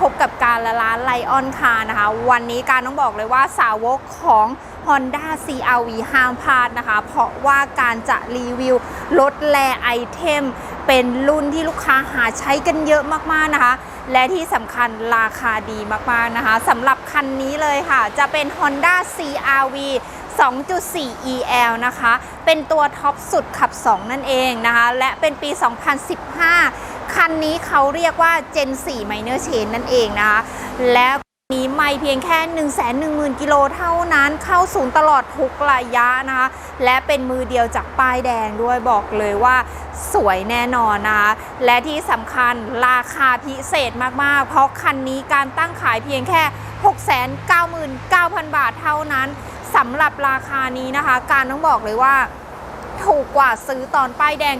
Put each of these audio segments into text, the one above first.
พบกับการละร้านไลออนคานะคะ วันนี้การต้องบอกเลยว่าสาวกของ Honda CRV ห้ามพลาดนะคะ เพราะว่าการจะรีวิวลดแลไอเทม เป็นรุ่นที่ลูกค้าหาใช้กันเยอะมากๆนะคะ และที่สำคัญราคาดีมากๆนะคะสำหรับคันนี้เลยค่ะ จะเป็น Honda CRV 2.4 EL นะคะ เป็นตัวท็อปสุดขับ 2 นั่นเองนะคะ และเป็นปี 2015 คันนี้เขาเรียกว่า Gen 4 Minor Chain นั่นเองนะคะ และมีไม่เพียงแค่ 1 1 0 0 0 0 กิโลเท่านั้นเข้าศูนย์ตลอดทุกระยะนะคะ และเป็นมือเดียวจากป้ายแดงด้วยบอกเลยว่าสวยแน่นอนนะคะ และที่สำคัญราคาพิเศษมาก ๆ เพราะคันนี้การตั้งขายเพียงแค่ 699,000 บาทเท่านั้นสำหรับราคานี้นะคะ การต้องบอกเลยว่าถูกกว่าซื้อตอนป้ายแดง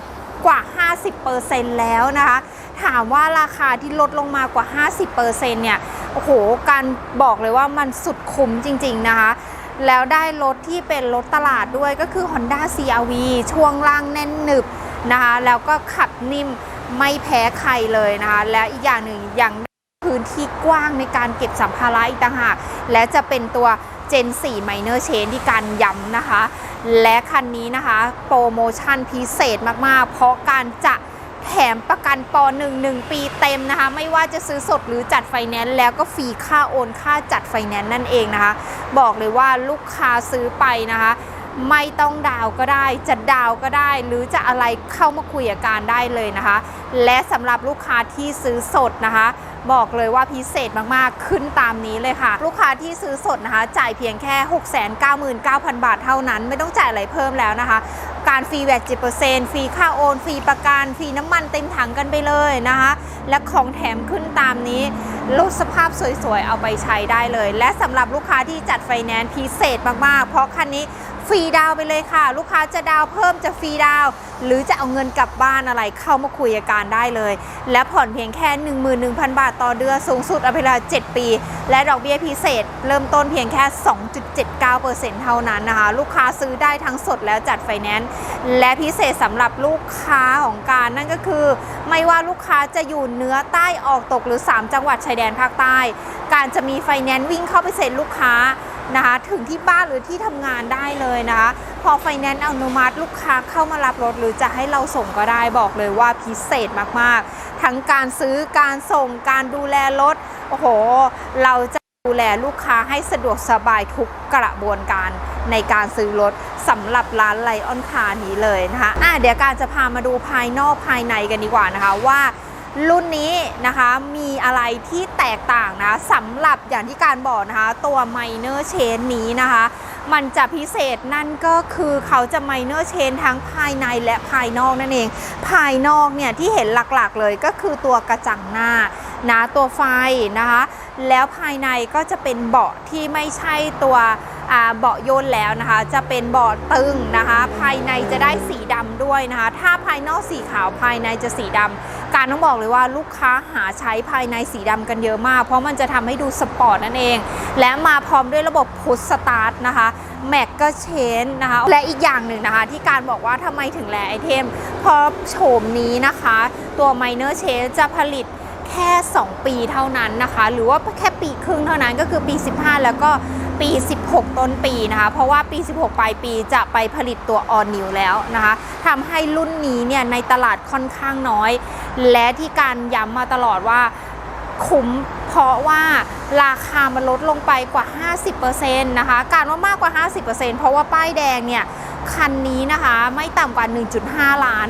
กว่า 50%แล้วนะคะ ถามว่าราคาที่ลดลงมากว่า 50%เนี่ยโอ้โหการบอกเลยว่ามันสุดคุ้มจริง ๆ นะคะแล้วได้รถที่เป็นรถตลาดด้วยก็คือ Honda CRV ช่วงล่างแน่นหนึบนะคะ แล้วก็ขับนิ่มไม่แพ้ใครเลยนะคะ และอีกอย่างหนึ่งยังพื้นที่กว้างในการเก็บสัมภาระอีกต่างหาก และจะเป็นตัว Gen 4 Minor Chain ที่การย้ำนะคะ และคันนี้นะคะโปรโมชั่นพิเศษมากๆ เพราะการจะแถมประกันป .1 1 ปีเต็มนะคะ ไม่ว่าจะซื้อสดหรือจัดไฟแนนซ์แล้วก็ฟรีค่าโอนค่าจัดไฟแนนซ์นั่นเองนะคะ บอกเลยว่าลูกค้าซื้อไปนะคะ ไม่ต้องดาวก็ได้ จะดาวก็ได้ หรือจะอะไรเข้ามาคุยกับการได้เลยนะคะ และสำหรับลูกค้าที่ซื้อสดนะคะ บอกเลยว่าพิเศษมากๆขึ้นตามนี้เลยค่ะ ลูกค้าที่ซื้อสดนะคะ จ่ายเพียงแค่ 699,000 บาทเท่านั้น ไม่ต้องจ่ายอะไรเพิ่มแล้วนะคะ การฟรีแวต10%ฟรีค่าโอนฟรีประกันฟรีน้ำมันเต็มถังกันไปเลยนะคะ และของแถมขึ้นตามนี้รถสภาพสวยๆ เอาไปใช้ได้เลย และสำหรับลูกค้าที่จัดไฟแนนซ์พิเศษมากๆ เพราะคันนี้ ฟรีดาวไปเลยค่ะ ลูกค้าจะดาวเพิ่มจะฟรีดาว หรือจะเอาเงินกลับบ้านอะไรเข้ามาคุยกับการได้เลย และผ่อนเพียงแค่ 11,000 บาทต่อเดือนสูงสุดเอาไปเลย7ปี และดอกเบี้ยพิเศษ เริ่มต้นเพียงแค่ 2.79%เท่านั้นนะคะ ลูกค้าซื้อได้ทั้งสดแล้วจัดไฟแนนซ์และพิเศษสำหรับลูกค้าของการนั่นก็คือ ไม่ว่าลูกค้าจะอยู่เหนือใต้ออกตกหรือ 3 จังหวัดชายแดนภาคใต้ การจะมีไฟแนนซ์วิ่งเข้าไปเซ็นลูกค้า นะคะถึงที่บ้านหรือที่ทำงานได้เลยนะคะพอไฟแนนซ์อนุมัติลูกค้าเข้ามารับรถหรือจะให้เราส่งก็ได้บอกเลยว่าพิเศษมากๆ ทั้งการซื้อการส่งการดูแลรถโอ้โห เราจะดูแลลูกค้าให้สะดวกสบายทุกกระบวนการในการซื้อรถสำหรับร้านไลออนคาร์นี้เลยนะคะอะเดี๋ยวการจะพามาดูภายนอกภายในกันดีกว่านะคะว่า รุ่นนี้นะคะมีอะไรที่แตกต่างนะสำหรับอย่างที่การบอกนะคะตัว Minor Chain นี้นะคะมันจะพิเศษนั่นก็คือเขาจะ Minor Chain ทั้งภายในและภายนอกนั่นเอง ภายนอกเนี่ยที่เห็นหลักๆเลยก็คือตัวกระจังหน้านะตัวไฟนะคะ แล้วภายในก็จะเป็นเบาะที่ไม่ใช่ตัว เบาะโยนแล้วนะคะ จะเป็นเบาะตึงนะคะ ภายในจะได้สีดำด้วยนะคะ ถ้าภายนอกสีขาวภายในจะสีดำการต้องบอกเลยว่าลูกค้าหาใช้ภายในสีดำกันเยอะมาก เพราะมันจะทำให้ดูสปอร์ตนั่นเอง และมาพร้อมด้วยระบบพุชสตาร์ทนะคะแม็กก็เชนนะคะ และอีกอย่างหนึ่งนะคะ ที่การบอกว่าทำไมถึงแลไอเทมเพราะโฉมนี้นะคะ ตัว Minor Change จะผลิตแค่ 2 ปีเท่านั้นนะคะ หรือว่าแค่ปีครึ่งเท่านั้นก็คือปี 15 แล้วก็ ปี 16 ต้นปีนะคะ เพราะว่าปี 16 ปลายปีจะไปผลิตตัวออนนิวแล้วนะคะทำให้รุ่นนี้เนี่ยในตลาดค่อนข้างน้อย และที่การย้ำมาตลอดว่าคุ้มเพราะว่าราคามันลดลงไปกว่า 50%นะคะ การว่ามากกว่า 50%เพราะว่าป้ายแดงเนี่ยคันนี้นะคะไม่ต่ำกว่า 1.5 ล้าน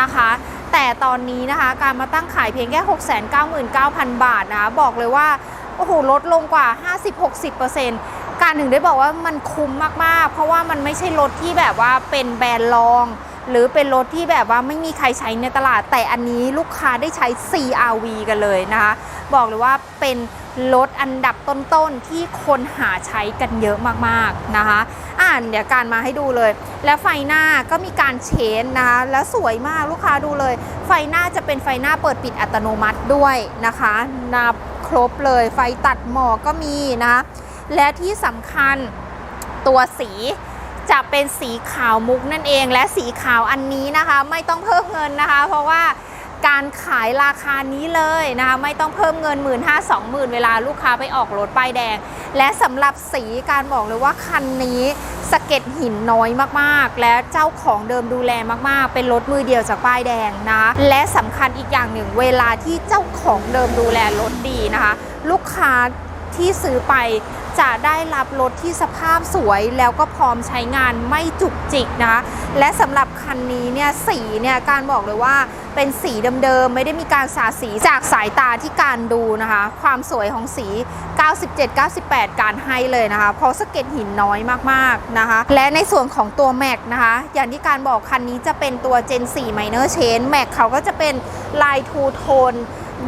นะคะ แต่ตอนนี้นะคะการมาตั้งขายเพียงแค่ 699,000 บาทนะคะบอกเลยว่าโอ้โหลดลงกว่า 50-60% การถึงได้บอกว่ามันคุ้มมากๆ เพราะว่ามันไม่ใช่รถที่แบบว่าเป็นแบรนด์รอง หรือเป็นรถที่แบบว่าไม่มีใครใช้ในตลาด แต่อันนี้ลูกค้าได้ใช้ CRV กันเลยนะคะ บอกเลยว่าเป็นรถอันดับต้นๆ ที่คนหาใช้กันเยอะมากๆนะคะ อ่านเดี๋ยวการมาให้ดูเลย แล้วไฟหน้าก็มีการเชนนะคะแล้วสวยมากลูกค้าดูเลย ไฟหน้าจะเป็นไฟหน้าเปิดปิดอัตโนมัติด้วยนะคะนับครบเลยไฟตัดหมอกก็มีนะคะ และที่สำคัญตัวสีจะเป็นสีขาวมุกนั่นเองและสีขาวอันนี้นะคะไม่ต้องเพิ่มเงินนะคะ เพราะว่าการขายราคานี้เลยนะคะไม่ต้องเพิ่มเงิน 1 5 0 0 0 2 0,000เวลาลูกค้าไปออกรถป้ายแดง และสำหรับสีการบอกเลยว่าคันนี้สะเก็ดหินน้อยมากๆ และเจ้าของเดิมดูแลมากๆ เป็นรถมือเดียวจากป้ายแดงนะคะและสำคัญอีกอย่างหนึ่ง เวลาที่เจ้าของเดิมดูแลรถดีนะคะ ลูกค้าที่ซื้อไป จะได้รับรถที่สภาพสวยแล้วก็พร้อมใช้งานไม่จุกจิกนะคะและสำหรับคันนี้เนี่ยสีเนี่ยการบอกเลยว่าเป็นสีเดิมๆ ไม่ได้มีการสาสีจากสายตาที่การดูนะคะ ความสวยของสี 97 98 การให้เลยนะคะ เพราะสะเก็ดหินน้อยมากๆนะคะ และในส่วนของตัวแม็กนะคะ อย่างที่การบอกคันนี้จะเป็นตัว Gen 4 Minor Change แม็กเขาก็จะเป็นลายทูโทน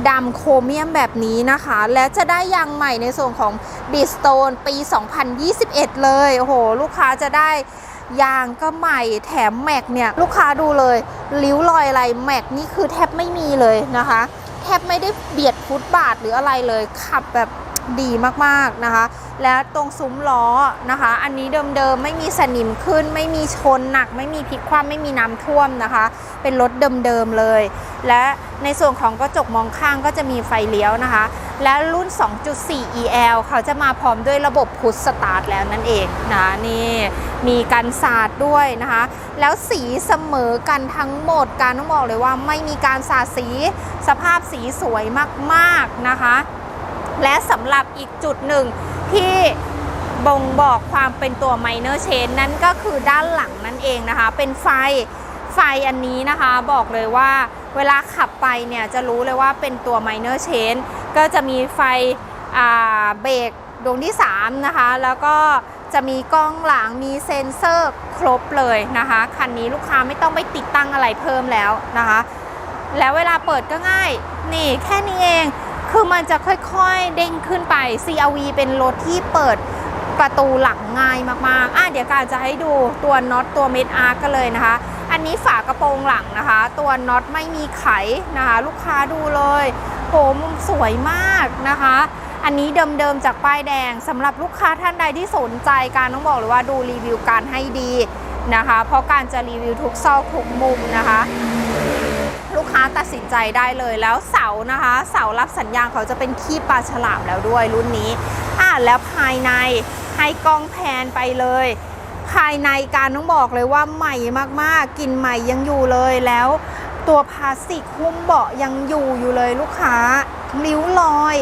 ดำโครเมียมแบบนี้นะคะ และจะได้ยางใหม่ในส่วนของดิสโตนปี 2021 เลย โอ้โห ลูกค้าจะได้ยางก็ใหม่แถมแม็กเนี่ย ลูกค้าดูเลยริ้วรอยอะไรแม็กนี่คือแทบไม่มีเลยนะคะ แทบไม่ได้เบียดฟุตบาทหรืออะไรเลยขับแบบ ดีมากๆนะคะ และตรงซุ้มล้อนะคะ อันนี้เดิมๆไม่มีสนิมขึ้น ไม่มีชนหนัก ไม่มีพลิกคว่ำไม่มีน้ำท่วมนะคะ เป็นรถเดิมๆเลย และในส่วนของกระจกมองข้างก็จะมีไฟเลี้ยวนะคะ และรุ่น 2.4 EL เขาจะมาพร้อมด้วยระบบพุชสตาร์ทแล้วนั่นเองนะนี่มีกันสาดด้วยนะคะ แล้วสีเสมอกันทั้งหมดการต้องบอกเลยว่าไม่มีการสาดสี สภาพสีสวยมากๆนะคะ และสำหรับอีกจุดหนึ่งที่บ่งบอกความเป็นตัว minor change นั่นก็คือด้านหลังนั่นเองนะคะ เป็นไฟไฟอันนี้นะคะบอกเลยว่าเวลาขับไปเนี่ยจะรู้เลยว่าเป็นตัว minor change ก็จะมีไฟเบรกดวงที่ 3 นะคะ แล้วก็จะมีกล้องหลังมีเซ็นเซอร์ครบเลยนะคะ คันนี้ลูกค้าไม่ต้องไปติดตั้งอะไรเพิ่มแล้วนะคะ แล้วเวลาเปิดก็ง่าย นี่แค่นี้เอง คือมันจะค่อยๆเด้งขึ้นไป CRV เป็นรถที่เปิดประตูหลังง่ายมากๆ อะเดี๋ยวการจะให้ดูตัวน็อตตัวเมดอาร์กันเลยนะคะ อันนี้ฝากระโปรงหลังนะคะ ตัวน็อตไม่มีไขนะคะ ลูกค้าดูเลยโหมุมสวยมากนะคะ อันนี้เดิมๆจากป้ายแดงสำหรับลูกค้าท่านใดที่สนใจการต้องบอกเลยว่าดูรีวิวการให้ดีนะคะ เพราะการจะรีวิวทุกซอกทุกมุมนะคะ กค้าตัดสินใจได้เลยแล้วเสานะคะ เสารับสัญญาณเขาจะเป็นขี้ปลาฉลามแล้วด้วยรุ่นนี้อะแล้วภายในให้กล้องแพนไปเลย ภายในการต้องบอกเลยว่าใหม่มากๆกลินใหม่ยังอยู่เลยแล้วตัวพลาสติกหุ้มเบาะยังอยู่อยู่เลยลูกค้าริ้วรอย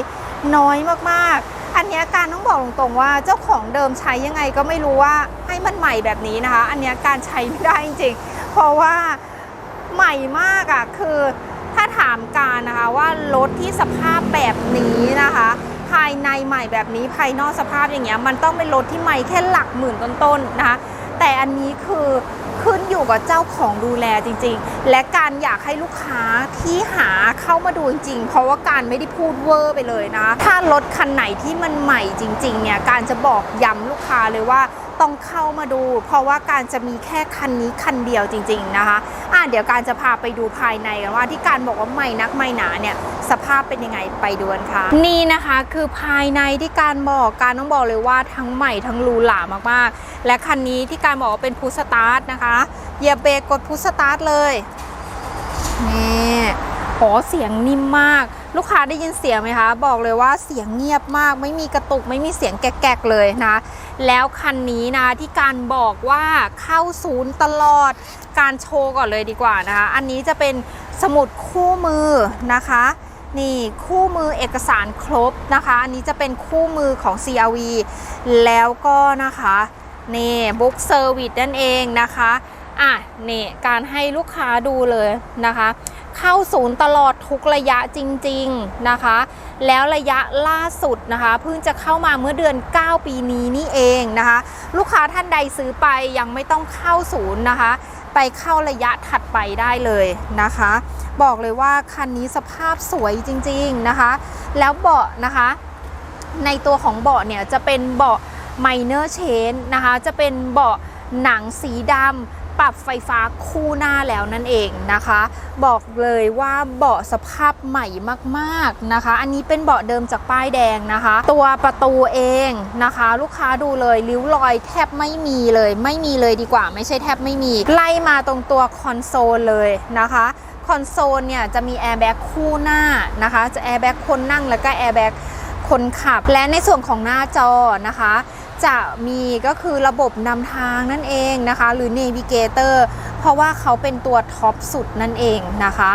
น้อยมากๆ อันนี้การต้องบอกตรงๆว่าเจ้าของเดิมใช้ยังไงก็ไม่รู้ว่าให้มันใหม่แบบนี้นะคะ อันนี้การใช้ไม่ได้จริงๆ เพราะว่า ใหม่มากอะ่ะคือถ้าถามการนะคะว่ารถที่สภาพแบบนี้นะคะ ภายในใหม่แบบนี้ภายนอกสภาพอย่างเงี้ยมันต้องเป็นรถที่ใหม่แค่หลักหมื่นต้นๆนะคะ แต่อันนี้คือขึ้นอยู่กับเจ้าของดูแลจริง ๆ และการอยากให้ลูกค้าที่หาเข้ามาดูจริง ๆ เพราะว่าการไม่ได้พูดเวอร์ไปเลยนะ ถ้ารถคันไหนที่มันใหม่จริง ๆ เนี่ย การจะบอกย้ำลูกค้าเลยว่า ต้องเข้ามาดู เพราะว่าการจะมีแค่คันนี้คันเดียวจริง ๆนะคะอะเดี๋ยวการจะพาไปดูภายในกันว่าที่การบอกว่าใหม่นักใหม่หนาเนี่ยสภาพเป็นยังไงไปดูกันค่ะ นี่นะคะคือภายในที่การบอกการต้องบอกเลยว่าทั้งใหม่ทั้งรูหรามากๆ และคันนี้ที่การบอกว่าเป็นพุชสตาร์ทนะคะเหยียบเบรกกดพุชสตาร์ทเลยนี่โหเสียงนิ่มมาก ลูกค้าได้ยินเสียงไหมคะ บอกเลยว่าเสียงเงียบมาก ไม่มีกระตุกไม่มีเสียงแกกๆเลยนะ แล้วคันนี้นะที่การบอกว่าเข้าศูนย์ตลอดการโชว์ก่อนเลยดีกว่านะคะ อันนี้จะเป็นสมุดคู่มือนะคะ นี่คู่มือเอกสารครบนะคะ อันนี้จะเป็นคู่มือของ CRV แล้วก็นะคะนี่บุ๊กเซอร์วิสนั่นเองนะคะ อะนี่การให้ลูกค้าดูเลยนะคะ เข้าศูนย์ตลอดทุกระยะจริงๆนะคะ แล้วระยะล่าสุดนะคะ เพิ่งจะเข้ามาเมื่อเดือน 9 ปีนี้นี่เองนะคะ ลูกค้าท่านใดซื้อไปยังไม่ต้องเข้าศูนย์นะคะ ไปเข้าระยะถัดไปได้เลยนะคะ บอกเลยว่าคันนี้สภาพสวยจริงๆนะคะ แล้วเบาะนะคะ ในตัวของเบาะเนี่ยจะเป็นเบาะ minor change นะคะ จะเป็นเบาะหนังสีดำ ปรับไฟฟ้าคู่หน้าแล้วนั่นเองนะคะ บอกเลยว่าเบาะสภาพใหม่มากๆนะคะ อันนี้เป็นเบาะเดิมจากป้ายแดงนะคะ ตัวประตูเองนะคะ ลูกค้าดูเลยริ้วรอยแทบไม่มีเลย ไม่มีเลยดีกว่า ไม่ใช่แทบไม่มี ไล่มาตรงตัวคอนโซลเลยนะคะคอนโซลเนี่ยจะมีแอร์แบ็กคู่หน้านะคะ จะแอร์แบ็กคนนั่งแล้วก็แอร์แบ็กคนขับ และในส่วนของหน้าจอนะคะ จะมีก็คือระบบนำทางนั่นเองนะคะ หรือ Navigator เพราะว่าเขาเป็นตัวท็อปสุดนั่นเองนะคะ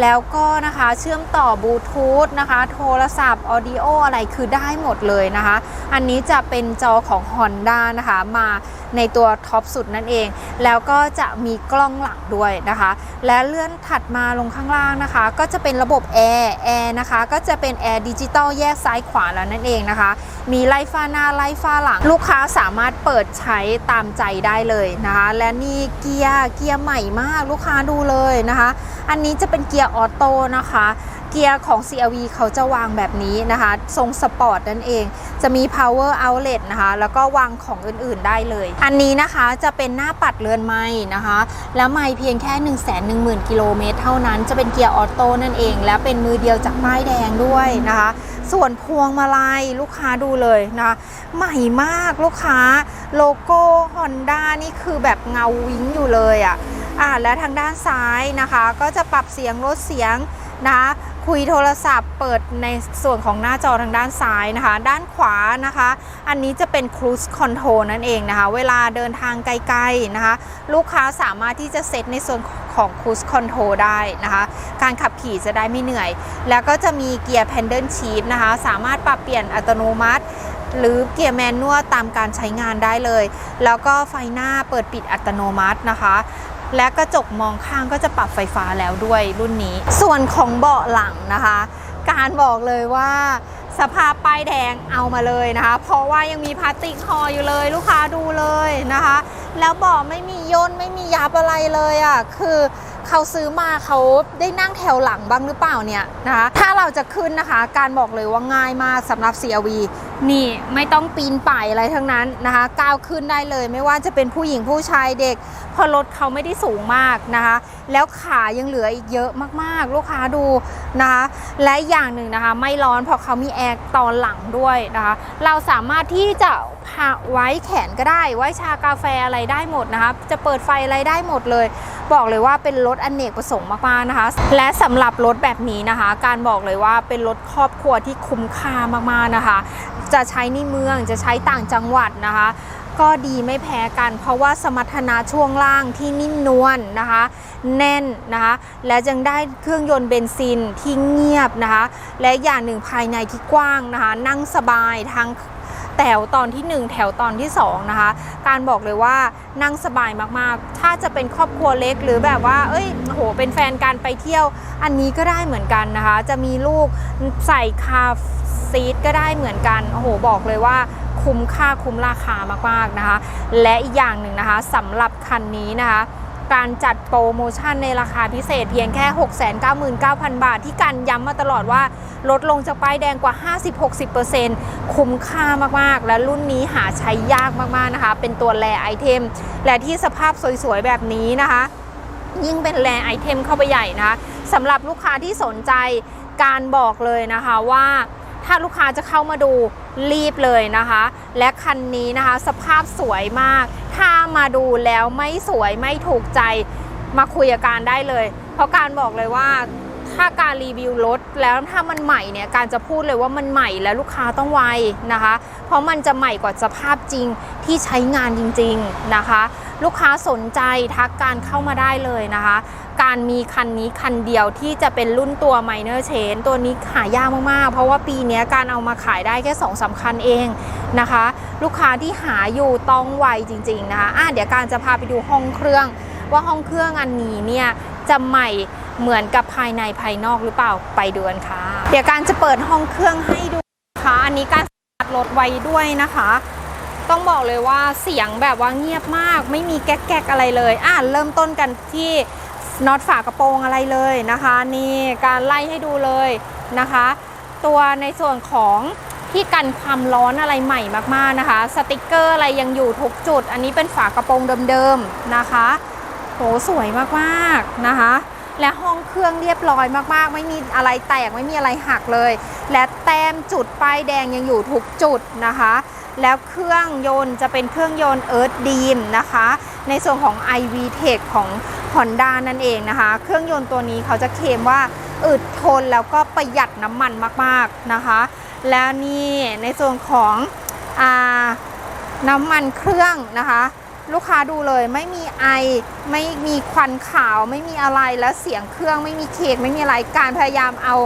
แล้วก็นะคะเชื่อมต่อบลูทูธนะคะ โทรศัพท์ออดิโออะไรคือได้หมดเลยนะคะ อันนี้จะเป็นจอของ Honda นะคะมาในตัวท็อปสุดนั่นเอง แล้วก็จะมีกล้องหลังด้วยนะคะ และเลื่อนถัดมาลงข้างล่างนะคะ ก็จะเป็นระบบแอร์แอร์นะคะ ก็จะเป็นแอร์ดิจิตอลแยกซ้ายขวาแล้วนั่นเองนะคะ มีไล่ฟ้าหน้าไล่ฟ้าหลัง ลูกค้าสามารถเปิดใช้ตามใจได้เลยนะคะ และนี่เกียร์เกียร์ใหม่มากลูกค้าดูเลยนะคะ อันนี้จะเป็นเกียร์ออโต้นะคะ เกียร์ของ CRV เขาจะวางแบบนี้นะคะ ทรงสปอร์ตนั่นเอง จะมี power outlet นะคะ แล้วก็วางของอื่นๆได้เลย อันนี้นะคะจะเป็นหน้าปัดเรือนไม้นะคะ แล้วไม้เพียงแค่ 1 1 0 0 0 0กิโลเมตรเท่านั้น จะเป็นเกียร์ออโต้นั่นเอง และเป็นมือเดียวจากป้ายแดงด้วยนะคะ ส่วนพวงมาลัยลูกค้าดูเลยนะคะใหม่มากลูกค้าโลโก้ Honda นี่คือแบบเงาวิ้งอยู่เลยอะ่ะอ่าและทางด้านซ้ายนะคะ ก็จะปรับเสียงลดเสียงนะ คุยโทรศัพท์ เปิดในส่วนของหน้าจอทางด้านซ้ายนะคะ ด้านขวานะคะ อันนี้จะเป็น Cruise Control นั่นเองนะคะ เวลาเดินทางไกลๆนะคะ ลูกค้าสามารถที่จะเซตในส่วนของ Cruise Control ได้นะคะ การขับขี่จะได้ไม่เหนื่อย แล้วก็จะมีเกียร์ Pendant Shift นะคะ สามารถปรับเปลี่ยนอัตโนมัติหรือเกียร์แมนนวลตามการใช้งานได้เลย แล้วก็ไฟหน้าเปิดปิดอัตโนมัตินะคะ และกระจกมองข้างก็จะปรับไฟฟ้าแล้วด้วยรุ่นนี้ ส่วนของเบาะหลังนะคะ การบอกเลยว่าสภาพป้ายแดงเอามาเลยนะคะ เพราะว่ายังมีพลาสติกคออยู่เลยลูกค้าดูเลยนะคะ แล้วเบาะไม่มีย่นไม่มียับอะไรเลยอะ่ะคือ เขาซื้อมาเขาได้นั่งแถวหลังบ้างหรือเปล่าเนี่ยนะคะถ้าเราจะขึ้นนะคะ การบอกเลยว่าง่ายมากสำหรับ CRV นี่ไม่ต้องปีนป่ายอะไรทั้งนั้นนะคะ ก้าวขึ้นได้เลย ไม่ว่าจะเป็นผู้หญิงผู้ชายเด็กเพราะรถเขาไม่ได้สูงมากนะคะ แล้วขายังเหลืออีกเยอะมากๆ ลูกค้าดูนะคะ และอย่างหนึ่งนะคะ ไม่ร้อนเพราะเขามีแอร์ตอนหลังด้วยนะคะ เราสามารถที่จะ ไว้แขนก็ได้ ไว้ชากาแฟอะไรได้หมดนะคะจะเปิดไฟอะไรได้หมดเลย บอกเลยว่าเป็นรถอนเนกประสงค์มากๆนะคะ และสำหรับรถแบบนี้นะคะ การบอกเลยว่าเป็นรถครอบครัวที่คุ้มค่ามากๆนะคะ จะใช้ในเมืองจะใช้ต่างจังหวัดนะคะ ก็ดีไม่แพ้กัน เพราะว่าสมรรถนะช่วงล่างที่นิ่มนวลนะคะ แน่นนะคะ และยังได้เครื่องยนต์เบนซินที่เงียบนะคะ และอย่างหนึ่งภายในที่กว้างนะคะ นั่งสบายทั้ง แถวตอนที่ 1 แถวตอนที่ 2 นะคะ การบอกเลยว่านั่งสบายมากๆ ถ้าจะเป็นครอบครัวเล็กหรือแบบว่า เอ้ยโหเป็นแฟนกันไปเที่ยว อันนี้ก็ได้เหมือนกันนะคะ จะมีลูกใส่คาซีทก็ได้เหมือนกันโอ้โหบอกเลยว่าคุ้มค่าคุ้มราคามากๆนะคะ และอีกอย่างหนึ่งนะคะสำหรับคันนี้นะคะ การจัดโปรโมชั่นในราคาพิเศษเพียงแค่ 699,000 บาท ที่การย้ำมาตลอดว่าลดลงจากป้ายแดงกว่า 50-60%คุ้มค่ามากๆ และรุ่นนี้หาใช้ยากมากๆนะคะ เป็นตัวแรไอเทม และที่สภาพสวยๆ แบบนี้นะคะ ยิ่งเป็นแรไอเทมเข้าไปใหญ่นะคะสำหรับลูกค้าที่สนใจการบอกเลยนะคะว่า ถ้าลูกค้าจะเข้ามาดูรีบเลยนะคะ และคันนี้นะคะ สภาพสวยมาก ถ้ามาดูแล้วไม่สวยไม่ถูกใจมาคุยกับการได้เลย เพราะการบอกเลยว่าถ้าการรีวิวรถแล้วถ้ามันใหม่เนี่ยการจะพูดเลยว่ามันใหม่แล้วลูกค้าต้องไวนะคะ เพราะมันจะใหม่กว่าสภาพจริงที่ใช้งานจริง ๆนะคะ ลูกค้าสนใจทักการเข้ามาได้เลยนะคะ การมีคันนี้คันเดียวที่จะเป็นรุ่นตัว Minor Chain ตัวนี้หายากมากๆ เพราะว่าปีนี้การเอามาขายได้แค่2อสาคัญเองนะคะ ลูกค้าที่หาอยู่ต้องไวจริงๆนะคะอะเดี๋ยวการจะพาไปดูห้องเครื่อง ว่าห้องเครื่องอันนี้เนี่ยจะใหม่เหมือนกับภายในภายนอกหรือเปล่าไปดูกันค่ะ เดี๋ยวการจะเปิดห้องเครื่องให้ดูนะคะอันนี้การสตาร์ทรถไว้ด้วยนะคะ ต้องบอกเลยว่าเสียงแบบว่าเงียบมาก ไม่มีแก๊กๆอะไรเลย อะเริ่มต้นกันที่ น็อตฝากระโปรงอะไรเลยนะคะ นี่การไล่ให้ดูเลยนะคะ ตัวในส่วนของที่กันความร้อนอะไรใหม่มากๆนะคะ สติกเกอร์อะไรยังอยู่ทุกจุด อันนี้เป็นฝากระโปรงเดิมๆนะคะโหสวยมากๆนะคะ และห้องเครื่องเรียบร้อยมากๆ ไม่มีอะไรแตกไม่มีอะไรหักเลย และแต้มจุดป้ายแดงยังอยู่ทุกจุดนะคะ แล้วเครื่องยนต์จะเป็นเครื่องยนต์ Earth Beam นะคะ ในส่วนของ iV Tech ของ Honda นั่นเองนะคะ เครื่องยนต์ตัวนี้เขาจะเคลมว่าอึดทนแล้วก็ประหยัดน้ำมันมากๆนะคะ แล้วนี่ในส่วนของอน้ำมันเครื่องนะคะ ลูกค้าดูเลยไม่มีไอ ไม่มีควันขาว ไม่มีอะไรแล้วเสียงเครื่องไม่มีเคกไม่มีอะไรการพยายามเอา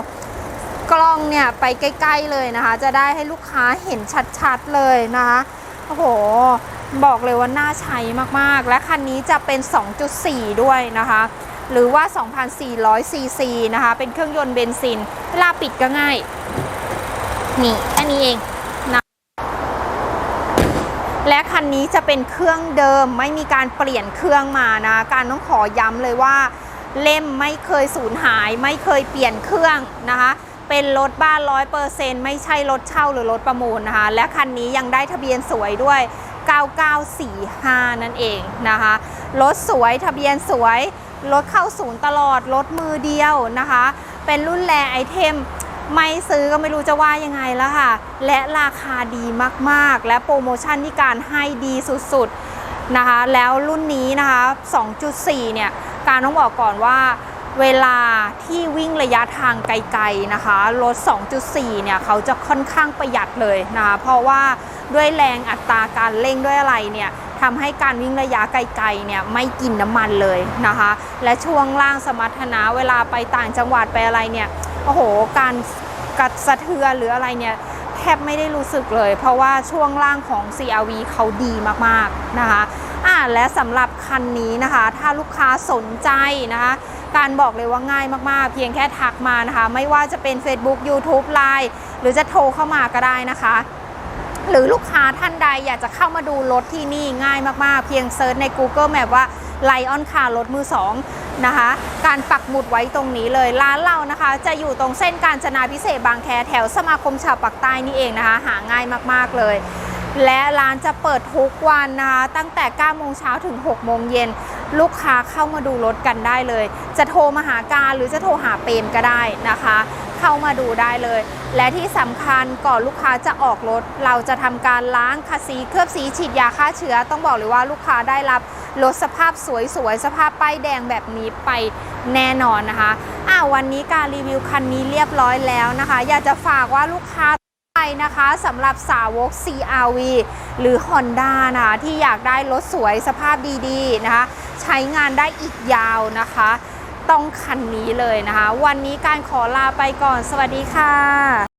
กล้องเนี่ยไปใกล้ ๆเลยนะคะ จะได้ให้ลูกค้าเห็นชัดๆเลยนะคะโอ้โหบอกเลยว่าน่าใช้มากๆ และคันนี้จะเป็น 2.4 ด้วยนะคะ หรือว่า 2,400 ซีซีนะคะ เป็นเครื่องยนต์เบนซินเวลาปิดก็ง่าย นี่แค่นี้เองนะและคันนี้จะเป็นเครื่องเดิมไม่มีการเปลี่ยนเครื่องมานะการต้องขอย้ำเลยว่า เล่มไม่เคยสูญหาย ไม่เคยเปลี่ยนเครื่องนะคะ เป็นรถบ้านร้อยเปอร์เซ็นต์ไม่ใช่รถเช่าหรือรถประมูลนะคะ และคันนี้ยังได้ทะเบียนสวยด้วย 9945 นั่นเองนะคะ รถสวยทะเบียนสวย รถเข้าศูนย์ตลอด รถมือเดียวนะคะ เป็นรุ่นแรไอเทม ไม่ซื้อก็ไม่รู้จะว่ายังไงแล้วค่ะ และราคาดีมากๆ และโปรโมชั่นที่การให้ดีสุดๆนะคะ แล้วรุ่นนี้นะคะ 2.4 เนี่ย การต้องบอกก่อนว่า เวลาที่วิ่งระยะทางไกลๆนะคะ รถ 2.4 เนี่ยเขาจะค่อนข้างประหยัดเลยนะคะเพราะว่าด้วยแรงอัตราการเร่งด้วยอะไรเนี่ยทำให้การวิ่งระยะไกลๆเนี่ยไม่กินน้ำมันเลยนะคะ และช่วงล่างสมรรถนะเวลาไปต่างจังหวัดไปอะไรเนี่ยโอ้โหการกัดสะเทือนหรืออะไรเนี่ยแทบไม่ได้รู้สึกเลย เพราะว่าช่วงล่างของ CRV เขาดีมากๆนะคะอ่าและสำหรับคันนี้นะคะ ถ้าลูกค้าสนใจนะคะ การบอกเลยว่าง่ายมากๆ เพียงแค่ทักมานะคะ ไม่ว่าจะเป็น Facebook YouTube Line หรือจะโทรเข้ามาก็ได้นะคะ หรือลูกค้าท่านใดอยากจะเข้ามาดูรถที่นี่ง่ายมากๆ เพียงเซิร์ชใน Google Map ว่า Lion Car รถมือสองนะคะ การปักหมุดไว้ตรงนี้เลย ร้านเรานะคะ จะอยู่ตรงเส้นการจนาพิเศษบางแคแถวสมาคมชาวปากใต้นี่เองนะคะ หาง่ายมากๆเลย และร้านจะเปิดทุกวันนะคะ ตั้งแต่9โมงเช้าถึง6โมงเย็น ลูกค้าเข้ามาดูรถกันได้เลย จะโทรมาหาการหรือจะโทรหาเปรมก็ได้นะคะ เข้ามาดูได้เลย และที่สำคัญก่อนลูกค้าจะออกรถ เราจะทำการล้างคัดสีเคลือบสีฉีดยาฆ่าเชื้อ ต้องบอกเลยว่าลูกค้าได้รับรถสภาพสวยๆ สภาพป้ายแดงแบบนี้ไปแน่นอนนะคะอ่าวันนี้การรีวิวคันนี้เรียบร้อยแล้วนะคะ อยากจะฝากว่าลูกค้าไปนะคะสำหรับสาวก CRV หรือ Honda นะที่อยากได้รถสวยสภาพดีๆนะคะ ใช้งานได้อีกยาวนะคะ ต้องคันนี้เลยนะคะ วันนี้การขอลาไปก่อน สวัสดีค่ะ